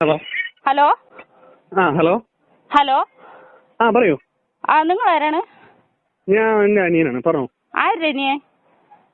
Hello. Hello. ആ hello. Hello. ആ പറയൂ. ആ നിങ്ങൾ ആരാണ് ഞാൻ എന്റെ അനിയനാണ് പറഞ്ഞോ. ആരുടെ നീ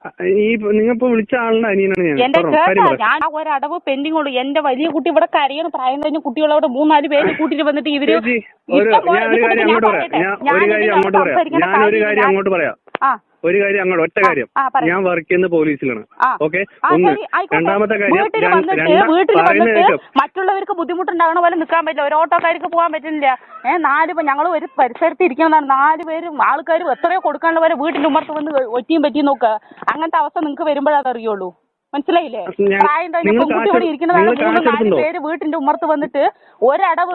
ആ, ഈ നിങ്ങളിപ്പോ വിളിച്ച ആളുടെ അനിയനാണ് ഞാൻ എന്റെ പറഞ്ഞോ. കാര്യം കേട്ടാ പറ ഞാൻ ഒരടവ് പെൻഡിങ് ഉള്ളു. എന്റെ വലിയ കുട്ടി ഇവിടെ കരയണ പ്രായം കഴിഞ്ഞ കുട്ടികളോട് മൂന്നാൽ പേര് കൂട്ടിട്ട് വന്നിട്ട് ഇവർ ചേച്ചി ഒരു ഇഷ്ടം പോലെ- ഞാൻ ഒരു കാര്യം ഞാൻ അങ്ങോട്ട് പറയാം. പറയട്ടെ. ഞാൻ ഞാൻ ഒരു കാര്യം ഇതിനകത്ത് അങ്ങോട്ട് പറയാം. സംസാരിക്കേണ്ട ഞാൻ ഒരു കാര്യമില്ല. കാര്യം അങ്ങോട്ട് പറയാം. ആ. ഒരു കാര്യം അങ്ങോട്ട് ഒറ്റ കാര്യം. ഞാൻ വർക്ക് ചെയ്യുന്ന പോലീസിലാണ്. ഓക്കെ ഒന്ന് രണ്ടാമത്തെ കാര്യം മറ്റുള്ളവർക്ക് ബുദ്ധിമുട്ടുണ്ടാകണ പോലെ നിൽക്കാൻ പറ്റില്ല. ഒരു ഓട്ടോക്കാർക്ക് പോകാൻ പറ്റില്ല ഏഹ് നാല് ഞങ്ങൾ ഒരു പരിസരത്ത് ഇരിക്കുന്നതാണ്. നാല് പേരും ആൾക്കാരും എത്രയോ കൊടുക്കാനുള്ള പോലെ വീട്ടിന്റെ ഉമ്മർത്ത് വന്ന് ഒറ്റിയും പറ്റിയും നോക്കുക. അങ്ങനത്തെ അവസ്ഥ നിങ്ങൾക്ക് വരുമ്പോഴത് അറിയുള്ളൂ മനസ്സിലായില്ലേ? പ്രായം കഴിഞ്ഞ പെൺകുട്ടി ഇവിടെ ഇരിക്കുന്നതാണ്. മൂന്ന് നാല് പേര് വീട്ടിന്റെ ഉമ്മർത്ത് വന്നിട്ട് ഒരടവ്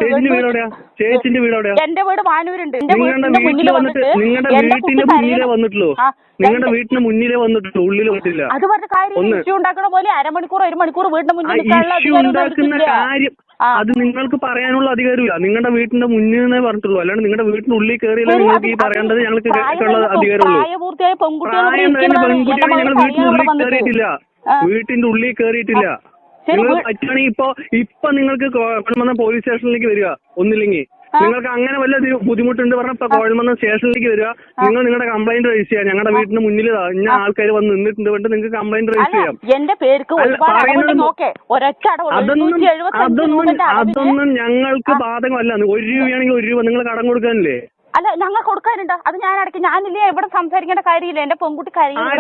ചേച്ചിന്റെ വീട് എന്റെ വീട് മാനൂരുണ്ട്. എന്റെ വീടിന്റെ മുന്നിൽ വന്നിട്ട് വന്നിട്ട് നിങ്ങളുടെ എന്റെ കുട്ടി വീട്ടിന് മുന്നിലേ വന്നിട്ടുള്ളൂ. ഉള്ളിൽ വന്നിട്ടില്ല. അത് പറഞ്ഞ കാര്യം. ഇഷ്യൂ ഉണ്ടാക്കണ പോലെ അരമണിക്കൂർ ഒരു മണിക്കൂർ വീടിന്റെ മുന്നിൽ നിൽക്കാനുള്ള. കാര്യം അത് നിങ്ങൾക്ക് പറയാനുള്ള അധികാരമില്ല. നിങ്ങളുടെ വീട്ടിന്റെ മുന്നിൽ നിന്നേ പറഞ്ഞിട്ടുള്ളൂ. അല്ലാണ്ട് നിങ്ങളുടെ വീട്ടിനുള്ളിൽ ഉള്ളിൽ കയറിയില്ല നിങ്ങൾക്ക് ഈ പറയേണ്ടത്? ഞങ്ങൾക്ക് കേൾക്കാനുള്ള അധികാരമുള്ളൂ. പ്രായം ഇരിക്കുന്നതാണ്. ഞങ്ങൾ വീട്ടിനുള്ളിൽ വന്നിട്ട്. കയറിയിട്ടില്ല. വീട്ടിന്റെ ഉള്ളിൽ കയറിയിട്ടില്ല നിങ്ങൾ പറ്റുകയാണെങ്കിൽ ഇപ്പൊ ഇപ്പൊ നിങ്ങൾക്ക് കോഴമന്ന പോലീസ് സ്റ്റേഷനിലേക്ക് വരിക ഒന്നില്ലെങ്കിൽ. നിങ്ങൾക്ക് അങ്ങനെ വല്ല ബുദ്ധിമുട്ടുണ്ട് പറഞ്ഞ ഇപ്പൊ കോഴമന്ന സ്റ്റേഷനിലേക്ക് വരിക. നിങ്ങൾ നിങ്ങളുടെ കംപ്ലൈന്റ് രജിസ്റ്റർ ചെയ്യാം. ഞങ്ങളുടെ വീടിന്റെ മുന്നിൽ ഇന്ന ആൾക്കാർ വന്ന് നിന്നിട്ടുണ്ട് പറഞ്ഞിട്ട് നിങ്ങൾക്ക് കംപ്ലൈന്റ് രജിസ്റ്റർ ചെയ്യാം. എന്റെ പേർക്ക് അതൊന്നും അതൊന്നും അതൊന്നും ഞങ്ങൾക്ക് ബാധകമല്ല. ഒരു രൂപയാണെങ്കിൽ ഒരു രൂപ നിങ്ങൾ കടം കൊടുക്കാനില്ലേ? അല്ല ഞങ്ങൾ കൊടുക്കാനുണ്ട്. അത് ഞാൻ അടയ്ക്കും. ഞാനില്ലേ ഇവിടെ സംസാരിക്കേണ്ട കാര്യമില്ല. എന്റെ പെൺകുട്ടി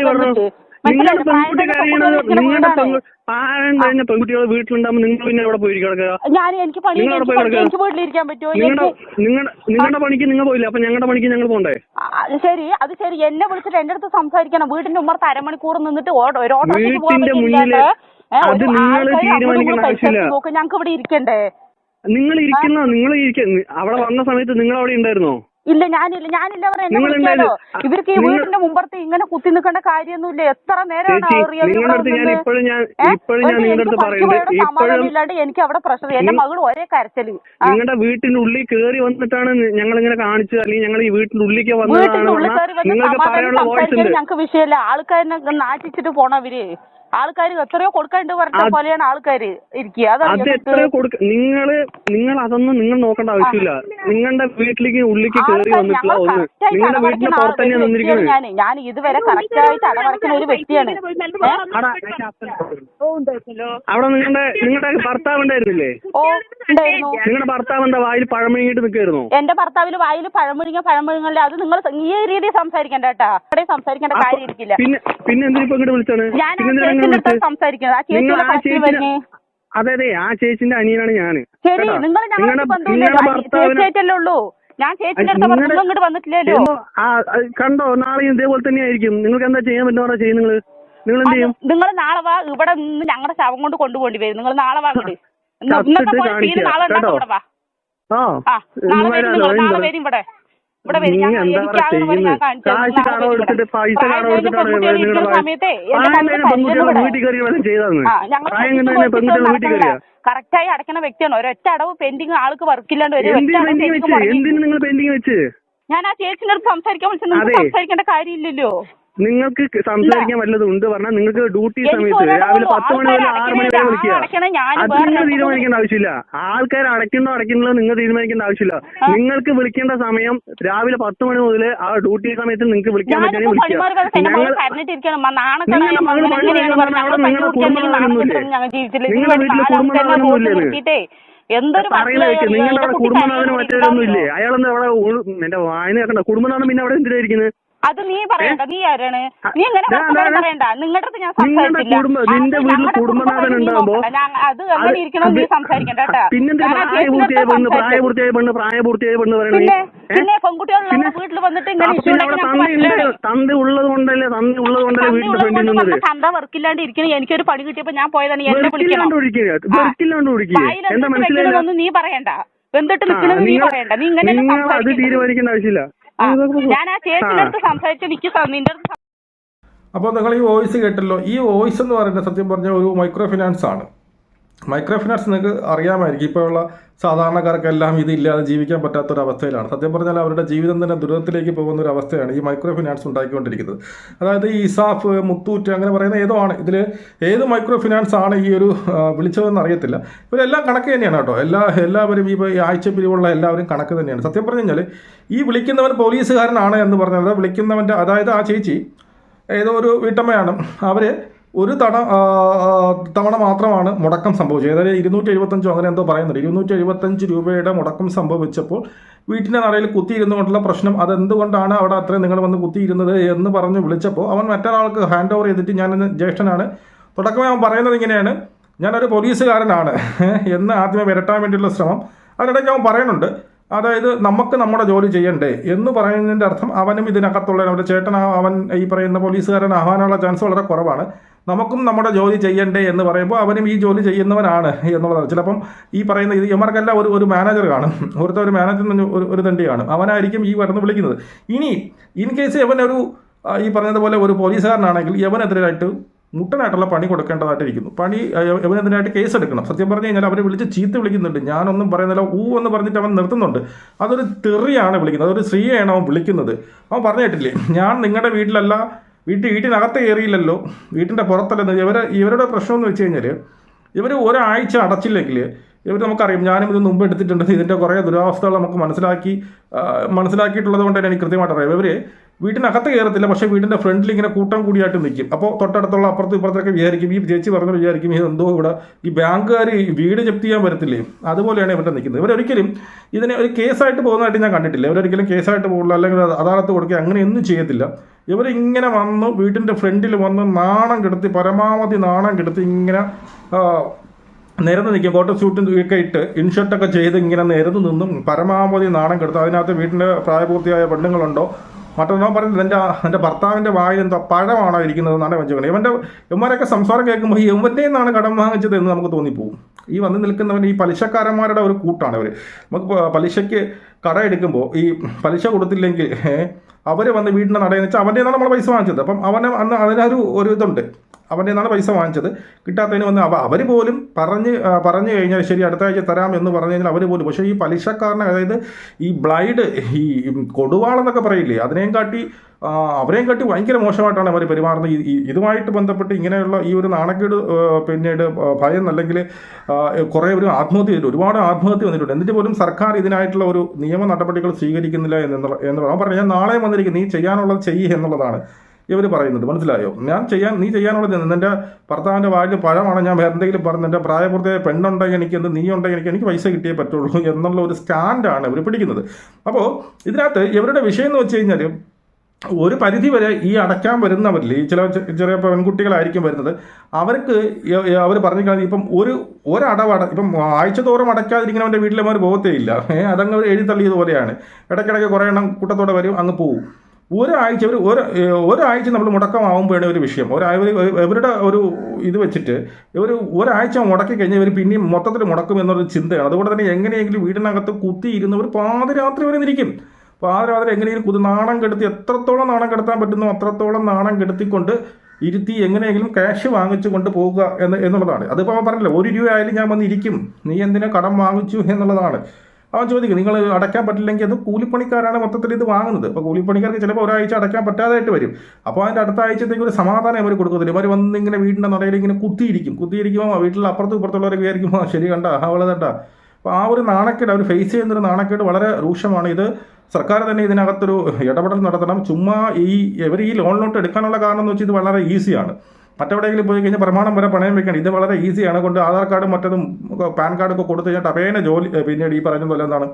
വന്നിട്ട്. നിങ്ങളുടെ പെൺകുട്ടി പെൺകുട്ടികൾ നിങ്ങളുടെ. പ്രായം കഴിഞ്ഞ പെൺകുട്ടികൾ വീട്ടിലുണ്ടാകുമ്പോൾ നിങ്ങൾ പിന്നെ എവിടെ പോയി കിടക്കുക. ഞാൻ എനിക്ക് പണി നിങ്ങൾ അവിടെ പോയി കിടക്കുക. എനിക്ക് വീട്ടിലിരിക്കാൻ പറ്റുമോ? നിങ്ങളുടെ നിങ്ങളുടെ നിങ്ങളുടെ പണിക്ക് നിങ്ങൾ പോയില്ല? അപ്പൊ ഞങ്ങളുടെ പണിക്ക് ഞങ്ങൾ പോണ്ടേ? ശരി അത് ശരി. എന്നെ വിളിച്ചിട്ട് എന്റെ അടുത്ത് സംസാരിക്കണം. വീടിന്റെ ഉമ്മർത്ത് അരമണിക്കൂർ നിന്നിട്ട് ഒരു ഓട്ടോയ്ക്ക് പോകാൻ അത് നിങ്ങൾ തീരുമാനിക്കേണ്ട ആവശ്യമില്ല. ഞങ്ങൾക്ക് ഇവിടെ ഇരിക്കണ്ടേ? നിങ്ങൾ ഇരിക്കുന്ന നിങ്ങൾ ഇരിക്ക അവിടെ വന്ന സമയത്ത് നിങ്ങൾ അവിടെ ഉണ്ടായിരുന്നോ? ഇല്ല ഞാനില്ല ഞാനില്ല പറഞ്ഞ എന്നെ ഇവർക്ക് ഈ വീടിന്റെ മുമ്പർത്ത് ഇങ്ങനെ കുത്തി നിൽക്കേണ്ട കാര്യമൊന്നുമില്ല. എത്ര നേരമാണ് സമാധാനമില്ലാണ്ട് എനിക്ക് അവിടെ പ്രഷർ എന്റെ മകൾ ഒരേ കരച്ചൽ. നിങ്ങളുടെ വീട്ടിന്റെ ഉള്ളിൽ കയറി വന്നിട്ടാണ് ഞങ്ങൾ ഇങ്ങനെ കാണിച്ചത്. അല്ലെങ്കിൽ ഞങ്ങൾ ഈ വീട്ടിന്റെ ഉള്ളിലേക്ക് വീട്ടിന്റെ ഉള്ളിൽ കയറി വന്ന് സമാധാനം സംസാരിക്കാൻ ഞങ്ങൾക്ക് വിഷയമല്ല. ആൾക്കാരനെ നാട്ടിച്ചിട്ട് പോണവര് ആൾക്കാർ എത്രയോ കൊടുക്കാണ്ട് പറഞ്ഞ പോലെയാണ് ആൾക്കാർ ഇരിക്കുക. അത് എത്രയോ എത്ര കൊടുക്ക നിങ്ങൾ നിങ്ങൾ അതൊന്നും നിങ്ങൾ നോക്കേണ്ട ആവശ്യമില്ല. നിങ്ങളുടെ വീട്ടിലേക്ക് ഉള്ളിലേക്ക് കയറി വന്നിട്ടില്ല. ഒന്ന് നിങ്ങളുടെ അടവടയ്ക്കുന്ന പുറത്ത് തന്നെ ആൾ- ഒരു വ്യക്തിയാണ് നിന്നിരിക്കുന്നത്. ഞാൻ ഞാൻ ഇതുവരെ കറക്റ്റ് ആയിട്ട് അടവടയ്ക്കുന്ന ഒരു വ്യക്തിയാണ്? അവിടെ നിങ്ങളുടെ നിങ്ങളുടെ ഭർത്താവ് ഉണ്ടായിരുന്നില്ലേ? ഓ ഉണ്ടായിരുന്നു. നിങ്ങളുടെ ഭർത്താവ് എന്താ വായിൽ പഴമുഴുങ്ങിട്ട് നിൽക്കായിരുന്നു എന്റെ ഭർത്താവിന് വായിൽ പഴമുഴുങ്ങ പഴമുഴുങ്ങല്ലേ അത് നിങ്ങൾ ഈ രീതിയിൽ സംസാരിക്കണ്ട കേട്ടാ. അവിടെ സംസാരിക്കേണ്ട കാര്യം ഇരിക്കില്ല പിന്നെ പിന്നെ എന്തിനാ ഇപ്പൊ ഇങ്ങോട്ട് വിളിച്ചാണ് ഞാൻ ചേച്ചിന്റെ? സംസാരിക്കുന്നത്. ആ ചേച്ചിയുടെ വരുന്നേ. അതെ അതെ ആ ചേച്ചിന്റെ അനിയനാണ് ഞാൻ. ശരി? നിങ്ങൾ ഞങ്ങളുടെ ചേച്ചിയല്ലേ ഉള്ളൂ. ഞാൻ ചേച്ചിന്റെ അടുത്ത് പറഞ്ഞു ഇങ്ങോട്ട് വന്നിട്ടില്ലല്ലോ. കണ്ടോ നാളെയും ഇതേപോലെ തന്നെ ആയിരിക്കും നിങ്ങൾക്ക് എന്താ ചെയ്യാൻ പറ്റുന്ന ചെയ്യും നിങ്ങൾ നിങ്ങൾ എന്ത് ചെയ്യും? നിങ്ങൾ നാളെ വാ ഇവിടെ നിന്ന് ഞങ്ങളുടെ ശവം കൊണ്ട് കൊണ്ടുപോകേണ്ടി വരും. നിങ്ങൾ നാളെ വാ ഇങ്ങോട്ട്. ഇന്നത്തെ നാളെ ഉണ്ടാക്കാം ഇവിടെ വാ. ആ നാളെ വരും ഇവിടെ. ഇവിടെ സമയത്തെ കറക്റ്റായി അടയ്ക്കണ വ്യക്തിയാണ്. ഒരൊറ്റ അടവ് പെൻഡിങ് ആൾക്ക് വർക്കില്ലാണ്ട് ഒരു ഞാൻ ആ ചേച്ചിന്റെ അടുത്ത് സംസാരിക്കാൻ വിളിച്ചത്. സംസാരിക്കേണ്ട കാര്യമില്ലല്ലോ. നിങ്ങൾക്ക് സംസാരിക്കാൻ വല്ലതും ഉണ്ട് പറഞ്ഞാൽ നിങ്ങൾക്ക് ഡ്യൂട്ടി സമയത്ത് രാവിലെ. പത്ത് മണി മുതൽ ആറ് മണി വരെ വിളിക്കുക. അത് നിങ്ങൾ തീരുമാനിക്കേണ്ട ആവശ്യമില്ല. ആൾക്കാർ അടയ്ക്കണോ അടയ്ക്കണോ നിങ്ങൾ തീരുമാനിക്കേണ്ട ആവശ്യമില്ല. നിങ്ങൾക്ക് വിളിക്കേണ്ട സമയം രാവിലെ പത്ത് മണി മുതൽ ആ ഡ്യൂട്ടി സമയത്ത് നിങ്ങൾക്ക് വിളിക്കാൻ പറ്റുകയാണെങ്കിൽ വിളിക്കുക. നിങ്ങളുടെ വീട്ടിൽ കുടുംബനാഥനൊന്നുമില്ലേ? നിങ്ങളുടെ കുടുംബനാഥനും മറ്റേതൊന്നും ഇല്ലേ? അയാളെന്താ അവിടെ എന്റെ വായന കേൾക്കണ്ട. കുടുംബനാഥൻ പിന്നെ അവിടെ എന്തിനായിരിക്കുന്നത് അത് നീ പറയണ്ട. നീ ആരാണ്? നീ എങ്ങനെ വർത്തമാനം പറയണ്ട. നിങ്ങളുടെ അടുത്ത് ഞാൻ സംസാരിച്ചില്ല. നിന്റെ വീട്ടിൽ ഞങ്ങളുടെ കുടുംബനാഥൻ ഉണ്ടാകുമ്പോ അത് എങ്ങനെ ഇരിക്കണം നീ സംസാരിക്കണ്ട കേട്ടാ. പിന്നെന്താ ഞാൻ ആ ചേച്ചിയുടെ പ്രായപൂർത്തിയായ അടുത്ത് പെണ്ണ് പ്രായപൂർത്തിയായ പെണ്ണ് പ്രായപൂർത്തിയായ പെണ്ണ് പറയണേ പിന്നെ പെൺകുട്ടികളുള്ള വീട്ടിൽ വന്നിട്ട് ഇങ്ങനെ തന്ത ഞങ്ങൾക്ക് ഉണ്ട് തന്ത ഉള്ളത് കൊണ്ടല്ലേ തന്ത ഉള്ളത് കൊണ്ടല്ലേ വീട്ടിന്റെ ഫ്രണ്ടിൽ നിന്നത്? ചന്ത വർക്കില്ലാണ്ട് ഇരിക്കണം. എനിക്കൊരു പണി കിട്ടിയപ്പോ ഞാൻ പോയതാണ് എന്നെ വിളിക്കണം? ഒഴിക്കുക എന്താ നീ പറയണ്ട. എന്തിട്ട് നിൽക്കണമെന്ന് നീ പറയണ്ട. നീ ഇങ്ങനെ അത് തീരുമാനിക്കേണ്ട ആവശ്യമില്ല. ഞാൻ ആ ചേച്ചിന്റെ അടുത്ത് സംസാരിച്ചു നിക്ക് സ- നിന്റെ അടുത്ത് അപ്പോൾ നിങ്ങൾ ഈ വോയിസ് കേട്ടല്ലോ. ഈ വോയിസ് എന്ന് പറയുന്നത് സത്യം പറഞ്ഞാൽ ഒരു മൈക്രോ ഫിനാൻസ് ആണ് മൈക്രോ ഫിനാൻസ് നിങ്ങൾക്ക് അറിയാമായിരിക്കും. ഇപ്പോഴുള്ള സാധാരണക്കാർക്കെല്ലാം ഇതില്ലാതെ ജീവിക്കാൻ പറ്റാത്തൊരവസ്ഥയിലാണ്. സത്യം പറഞ്ഞാൽ അവരുടെ ജീവിതം തന്നെ ദുരിതത്തിലേക്ക് പോകുന്ന ഒരു അവസ്ഥയാണ് ഈ മൈക്രോ ഫിനാൻസ് ഉണ്ടാക്കിക്കൊണ്ടിരിക്കുന്നത് അതായത് ഈ ഇസാഫ് മുത്തൂറ്റ് അങ്ങനെ പറയുന്ന ഏതോ ആണ്. ഇതിൽ ഏത് മൈക്രോ ഫിനാൻസ് ആണ് ഈ ഒരു വിളിച്ചതെന്ന് അറിയത്തില്ല. ഇവരെല്ലാം കണക്ക് തന്നെയാണ് കേട്ടോ. എല്ലാ എല്ലാവരും ഈ ആഴ്ച പിരിവുള്ള എല്ലാവരും കണക്ക് തന്നെയാണ്. സത്യം പറഞ്ഞു കഴിഞ്ഞാൽ ഈ വിളിക്കുന്നവൻ പോലീസുകാരനാണ് എന്ന് പറഞ്ഞത് വിളിക്കുന്നവന്റെ അതായത് ആ ചേച്ചി ഏതോ ഒരു വീട്ടമ്മയാണ്. അവർ ഒരു തവണ തവണ മാത്രമാണ് മുടക്കം സംഭവിച്ചത്. അതായത് ഇരുന്നൂറ്റി എഴുപത്തഞ്ചോ അങ്ങനെ എന്തോ പറയുന്നുണ്ട്. ഇരുന്നൂറ്റി എഴുപത്തഞ്ച് രൂപയുടെ മുടക്കം സംഭവിച്ചപ്പോൾ വീട്ടിന്റെ നടയിൽ കുത്തിയിരുന്നു കൊണ്ടുള്ള പ്രശ്നം അതെന്തുകൊണ്ടാണ് അവിടെ അത്രയും നിങ്ങൾ വന്ന് കുത്തിയിരുന്നത് എന്ന് പറഞ്ഞ് വിളിച്ചപ്പോൾ അവൻ മറ്റൊരാൾക്ക് ഹാൻഡ് ഓവർ ചെയ്തിട്ട് ഞാൻ ജ്യേഷ്ഠനാണ്. തുടക്കമേ അവൻ പറയുന്നത് ഇങ്ങനെയാണ്. ഞാനൊരു പോലീസുകാരനാണ് എന്ന് ആദ്യമേ വരട്ടാൻ വേണ്ടിയുള്ള ശ്രമം. അതിനിടയ്ക്ക് അവൻ പറയുന്നുണ്ട് അതായത് നമുക്ക് നമ്മുടെ ജോലി ചെയ്യണ്ടേ എന്ന് പറയുന്നതിന്റെ അർത്ഥം അവനും ഇതിനകത്തുള്ള അവന്റെ ചേട്ടൻ അവൻ ഈ പറയുന്ന പോലീസുകാരൻ ആവാനുള്ള ചാൻസ് വളരെ കുറവാണ്. നമുക്കും നമ്മുടെ ജോലി ചെയ്യണ്ടേ എന്ന് പറയുമ്പോൾ അവനും ഈ ജോലി ചെയ്യുന്നവനാണ് എന്നുള്ളത് ചിലപ്പം ഈ പറയുന്ന ഇത് ഇവർക്കെല്ലാം ഒരു ഒരു മാനേജർ കാണും. ഒരുത്ത ഒരു മാനേജർ ഒരു ഒരു തണ്ടി കാണും അവനായിരിക്കും ഈ വരുന്ന വിളിക്കുന്നത്. ഇനി ഇൻ കേസ് ആ, ഈ പറഞ്ഞതുപോലെ ഒരു പോലീസുകാരനാണെങ്കിൽ ഇവനെതിരായിട്ട് മുട്ടനായിട്ടുള്ള പണി കൊടുക്കേണ്ടതായിട്ടിരിക്കുന്നു. പണി ഇവനെതിനായിട്ട് കേസ് എടുക്കണം. സത്യം പറഞ്ഞു കഴിഞ്ഞാൽ അവർ വിളിച്ച് ചീത്ത വിളിക്കുന്നുണ്ട്. ഞാനൊന്നും പറയുന്നില്ല. ഊ എന്ന് പറഞ്ഞിട്ട് അവൻ നിർത്തുന്നുണ്ട്. അതൊരു തെറിയാണ് വിളിക്കുന്നത്. അതൊരു സ്ത്രീയാണ് അവൻ വിളിക്കുന്നത്. അവൻ പറഞ്ഞിട്ടില്ലേ ഞാൻ നിങ്ങളുടെ വീട്ടിലല്ല വീട്ടിൽ വീട്ടിനകത്ത് കയറിയില്ലല്ലോ. വീട്ടിന്റെ പുറത്തല്ല ഇവരെ ഇവരുടെ പ്രശ്നം എന്ന് വെച്ച് കഴിഞ്ഞാൽ ഇവർ ഒരാഴ്ച അടച്ചില്ലെങ്കിൽ ഇവർ നമുക്കറിയാം ഞാനും ഇത് മുമ്പ് എടുത്തിട്ടുണ്ട്. ഇതിന്റെ കുറേ ദുരാവസ്ഥകൾ നമുക്ക് മനസ്സിലാക്കി മനസ്സിലാക്കിയിട്ടുള്ളത് കൊണ്ട് തന്നെ എനിക്ക് കൃത്യമായിട്ട് അറിയാം. ഇവർ വീട്ടിനകത്ത് കയറത്തില്ല പക്ഷേ വീടിന്റെ ഫ്രണ്ടിൽ ഇങ്ങനെ കൂട്ടം കൂടിയായിട്ട് നിൽക്കും. അപ്പോൾ തൊട്ടടുത്തുള്ള അപ്പുറത്തും ഇപ്പുറത്തൊക്കെ വിചാരിക്കും ഈ ചേച്ചി പറഞ്ഞു വിചാരിക്കും എന്തോ ഇവിടെ ഈ ബാങ്കുകാർ വീട് ജപ്തി ചെയ്യാൻ വരത്തില്ലേ? അതുപോലെയാണ് ഇവരുടെ നിൽക്കുന്നത്. ഇവരൊരിക്കലും ഇതിനെ ഒരു കേസായിട്ട് പോകുന്നതായിട്ട് ഞാൻ കണ്ടിട്ടില്ല. ഇവരൊരിക്കലും കേസായിട്ട് പോകില്ല അല്ലെങ്കിൽ അദാലത്ത് കൊടുക്കുക അങ്ങനെയൊന്നും ചെയ്യത്തില്ല. ഇവരിങ്ങനെ വന്ന് വീട്ടിന്റെ ഫ്രണ്ടിൽ വന്ന് നാണം കെടുത്തി പരമാവധി നാണം കെടുത്തി ഇങ്ങനെ നിരന്ന് നിൽക്കും. കോട്ടർ സ്യൂട്ടും ഒക്കെ ഇട്ട് ഇൻഷർട്ടൊക്കെ ചെയ്ത് ഇങ്ങനെ നിരന്ന് നിന്നും പരമാവധി നാണം കെടുത്തും. അതിനകത്ത് വീട്ടിന്റെ പ്രായപൂർത്തിയായ പെണ്ണുങ്ങളുണ്ടോ? മറ്റൊന്നോ പറയുന്നത് എന്റെ എന്റെ ഭർത്താവിന്റെ വായിൽ എന്തോ പഴമാണോ ഇരിക്കുന്നത് എന്നാണ് വെച്ചത് ഇവന്റെ ഇവന്മാരൊക്കെ സംസാരം കേൾക്കുമ്പോൾ ഈ ഇവന്റെ നിന്നാണ് കടം വാങ്ങിച്ചത് എന്ന് നമുക്ക് തോന്നിപ്പോവും. ഈ വന്ന് നിൽക്കുന്നവൻ ഈ പലിശക്കാരന്മാരുടെ ഒരു കൂട്ടാണ് അവർ നമുക്ക് പലിശയ്ക്ക് കട എടുക്കുമ്പോൾ ഈ പലിശ കൊടുത്തില്ലെങ്കിൽ അവർ വന്ന് വീടിന്റെ നടയെന്ന് വെച്ചാൽ അവന്റെ നിന്നാണ് നമ്മൾ പൈസ വാങ്ങിച്ചത്. അപ്പം അവനെ അന്ന് അതിനൊരു ഒരു ഇതുണ്ട്. അവന്റെ നിന്നാണ് പൈസ വാങ്ങിച്ചത്. കിട്ടാത്തതിന് വന്ന് അവ അവർ പോലും പറഞ്ഞ് പറഞ്ഞു കഴിഞ്ഞാൽ ശരി അടുത്ത ആഴ്ച തരാം എന്ന് പറഞ്ഞു കഴിഞ്ഞാൽ അവർ പോലും പക്ഷേ ഈ പലിശക്കാരനെ അതായത് ഈ ബ്ലൈഡ് ഈ കൊടുവാളെന്നൊക്കെ പറയില്ലേ അതിനെയും കാട്ടി അവരെയും കാട്ടി ഭയങ്കര മോശമായിട്ടാണ് അവർ പെരുമാറുന്നത്. ഇതുമായിട്ട് ബന്ധപ്പെട്ട് ഇങ്ങനെയുള്ള ഈ ഒരു നാണക്കേട് പിന്നീട് ഭയം അല്ലെങ്കിൽ കുറേ ഒരു ആത്മഹത്യ ചെയ്തിട്ടുണ്ട്. ഒരുപാട് ആത്മഹത്യ വന്നിട്ടുണ്ട്. എന്നിട്ട് പോലും സർക്കാർ ഇതിനായിട്ടുള്ള ഒരു നിയമ നടപടികൾ സ്വീകരിക്കുന്നില്ല എന്നുള്ള എന്ന് പറഞ്ഞു ഞാൻ നാളെ വന്നിരിക്കുന്നു നീ ചെയ്യാനുള്ളത് ചെയ്യുക എന്നുള്ളതാണ്. ഇവർ പറയുന്നത്. മനസ്സിലായോ? ഞാൻ ചെയ്യാൻ നീ ചെയ്യാനുള്ളത് നിന്റെ ഭർത്താവിന്റെ വായിൽ പഴമാണ്. ഞാൻ വേറെ എന്തെങ്കിലും പറഞ്ഞു എന്റെ പ്രായപൂർത്തിയായ പെണ്ണുണ്ടെങ്കിൽ എനിക്ക് എന്ത്? നീ ഉണ്ടെങ്കിൽ എനിക്ക്? എനിക്ക് പൈസ കിട്ടിയേ പറ്റുള്ളൂ എന്നുള്ള ഒരു സ്റ്റാൻഡാണ് ഇവർ പിടിക്കുന്നത്. അപ്പോൾ ഇതിനകത്ത് ഇവരുടെ വിഷയം എന്ന് വെച്ച് കഴിഞ്ഞാൽ ഒരു പരിധി വരെ ഈ അടയ്ക്കാൻ വരുന്നവരിൽ ഈ ചില ചെറിയ പെൺകുട്ടികളായിരിക്കും വരുന്നത്. അവർക്ക് അവർ പറഞ്ഞു കഴിഞ്ഞാൽ ഇപ്പം ഒരു ഒരടവട ഇപ്പം ആഴ്ച തോറും അടയ്ക്കാതിരിക്കുന്നവന്റെ വീട്ടിലവർ പോകത്തേ ഇല്ല അതങ്ങ് എഴുതി തള്ളിയത് പോലെയാണ്. ഇടയ്ക്കിടയ്ക്ക് കുറേ എണ്ണം കൂട്ടത്തോടെ വരും അങ്ങ് പോവും. ഒരാഴ്ച ഒരു ഒരാഴ്ച നമ്മൾ മുടക്കമാവുമ്പോഴാണ് ഒരു വിഷയം. ഒരാ ഇവർ ഇവരുടെ ഒരു ഇത് വെച്ചിട്ട് ഒരു ഒരാഴ്ച മുടക്കി കഴിഞ്ഞാൽ ഇവർ പിന്നെയും മൊത്തത്തിൽ മുടക്കും എന്നൊരു ചിന്തയാണ്. അതുകൊണ്ട് തന്നെ എങ്ങനെയെങ്കിലും വീടിനകത്ത് കുത്തിയിരുന്നവർ പാതിരാത്രി വരെ നിൽക്കും പാതിരാത്രി എങ്ങനെയെങ്കിലും കുതി നാണം കെടുത്തി എത്രത്തോളം നാണം കെടുത്താൻ പറ്റുന്നു അത്രത്തോളം നാണം കെടുത്തിക്കൊണ്ട് ഇരുത്തി എങ്ങനെയെങ്കിലും ക്യാഷ് വാങ്ങിച്ചു കൊണ്ട് പോവുക എന്ന് എന്നുള്ളതാണ്. അതിപ്പോൾ പറഞ്ഞില്ല ഒരു രൂപ ആയാലും ഞാൻ വന്നിരിക്കും. നീ എന്തിനാ കടം വാങ്ങിച്ചു എന്നുള്ളതാണ്. അവൻ ചോദിക്കും നിങ്ങൾ അടയ്ക്കാൻ പറ്റില്ലെങ്കിൽ അത് കൂലിപ്പണിക്കാരാണ് മൊത്തത്തിൽ ഇത് വാങ്ങുന്നത്. അപ്പോൾ കൂലിപ്പണിക്കാർക്ക് ചിലപ്പോൾ ഒരാഴ്ച അടയ്ക്കാൻ പറ്റാതായിട്ട് വരും. അപ്പോൾ അതിന്റെ അടുത്ത ആഴ്ചത്തേക്ക് ഒരു സമാധാനം അവർ കൊടുക്കത്തില്ല. ഇവർ വന്ന് ഇങ്ങനെ വീടിന്റെ നടയിൽ ഇങ്ങനെ കുത്തിയിരിക്കും. കുത്തിയിരിക്കുമ്പോൾ വീട്ടിൽ അപ്പുറത്തും ഇപ്പുറത്തുള്ളവർ വിചാരിക്കും "ആ, ശരി കണ്ട അവളെ കണ്ട. അപ്പോൾ ആ ഒരു നാണക്കേട് അവർ ഫേസ് ചെയ്യുന്നൊരു നാണക്കേട് വളരെ രൂക്ഷമാണ്. ഇത് സർക്കാർ തന്നെ ഇതിനകത്തൊരു ഇടപെടൽ നടത്തണം. ചുമ്മാ ഈ ഇവർ ഈ ലോൺ നോട്ട് എടുക്കാനുള്ള കാരണം എന്ന് വെച്ചാൽ ഇത് വളരെ ഈസിയാണ് മറ്റെവിടെയെങ്കിലും പോയി കഴിഞ്ഞാൽ പ്രമാണം വരെ പണയം വെക്കണം. ഇത് വളരെ ഈസിയാണ്. കൊണ്ട് ആധാർ കാർഡും മറ്റതും പാൻ കാർഡും ഒക്കെ കൊടുത്തു കഴിഞ്ഞാൽ അപ്പേനെ ജോലി പിന്നീട് ഈ പറയുന്ന പോലെ എന്താണ്?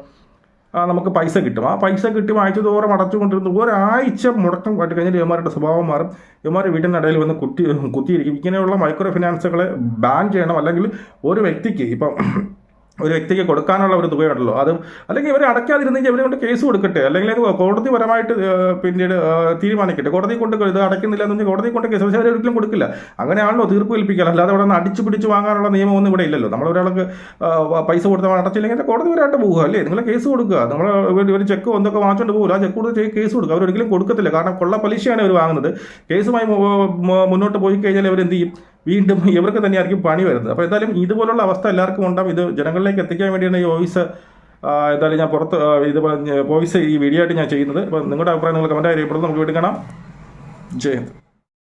നമുക്ക് പൈസ കിട്ടും. ആ പൈസ കിട്ടും ആഴ്ച തോറും അടച്ചുകൊണ്ടിരുന്നു ഒരാഴ്ച മുടക്കം കാട്ടി കഴിഞ്ഞാൽ ഇവന്മാരുടെ സ്വഭാവം മാറും. ഇവന്മാർ വീടിനിടയിൽ വന്ന് കുത്തി കുത്തിയിരിക്കും. ഇങ്ങനെയുള്ള മൈക്രോ ഫിനാൻസുകളെ ബാൻ ചെയ്യണം. അല്ലെങ്കിൽ ഒരു വ്യക്തിക്ക് ഇപ്പം ഒരു വ്യക്തിക്ക് കൊടുക്കാനുള്ള ഒരു തുകയുണ്ടല്ലോ അതും അല്ലെങ്കിൽ ഇവരെ അടയ്ക്കാതിരുന്നെങ്കിൽ ഇവരെ കൊണ്ട് കേസ് കൊടുക്കട്ടെ. അല്ലെങ്കിൽ അത് കോടതിപരമായിട്ട് പരമായിട്ട് പിന്നീട് തീരുമാനിക്കട്ടെ. കോടതി കൊണ്ട് ഇത് അടയ്ക്കുന്നില്ല എന്ന് പറഞ്ഞാൽ കോടതി കൊണ്ട് കേസ് പക്ഷേ ഒരിക്കലും കൊടുക്കില്ല. അങ്ങനെയാണല്ലോ തീർപ്പ് ഏൽപ്പിക്കുക അല്ലാതെ അവിടെ നിന്ന് അടിച്ചു പിടിച്ച് വാങ്ങാനുള്ള നിയമമൊന്നും ഇവിടെ ഇല്ലല്ലോ. നമ്മൾ ഒരാൾക്ക് പൈസ കൊടുത്ത അടച്ചില്ലെങ്കിൽ കോടതി വരെയായിട്ട് പോകുക അല്ലേ? നിങ്ങൾ കേസ് കൊടുക്കുക. നമ്മൾ ഒരു ചെക്ക് എന്തൊക്കെ വാങ്ങിച്ചുകൊണ്ട് പോകില്ല ആ ചെക്ക് കൊടുത്ത് കേസ് കൊടുക്കുക. അവരൊരിക്കലും കൊടുക്കത്തില്ല. കാരണം കൊള്ള പലിശയാണ് ഇവർ വാങ്ങുന്നത്. കേസുമായി മുന്നോട്ട് പോയി കഴിഞ്ഞാൽ അവർ എന്ത് ചെയ്യും? വീണ്ടും ഇവർക്ക് തന്നെയായിരിക്കും പണി വരുന്നത്. അപ്പോൾ എന്തായാലും ഇതുപോലുള്ള അവസ്ഥ എല്ലാവർക്കും ഉണ്ടാവും. ഇത് ജനങ്ങളിലേക്ക് എത്തിക്കാൻ വേണ്ടിയാണ് ഈ വോയിസ് എന്തായാലും ഞാൻ പുറത്ത് ഇത് ഇതുപോലെ വോയിസ് ഈ വീഡിയോ ആയിട്ട് ഞാൻ ചെയ്യുന്നത്. അപ്പോൾ നിങ്ങളുടെ അഭിപ്രായം നിങ്ങൾ കമന്റായി അറിയപ്പെടുന്നു നമുക്ക് വീണ്ടും കാണാം. ജയ്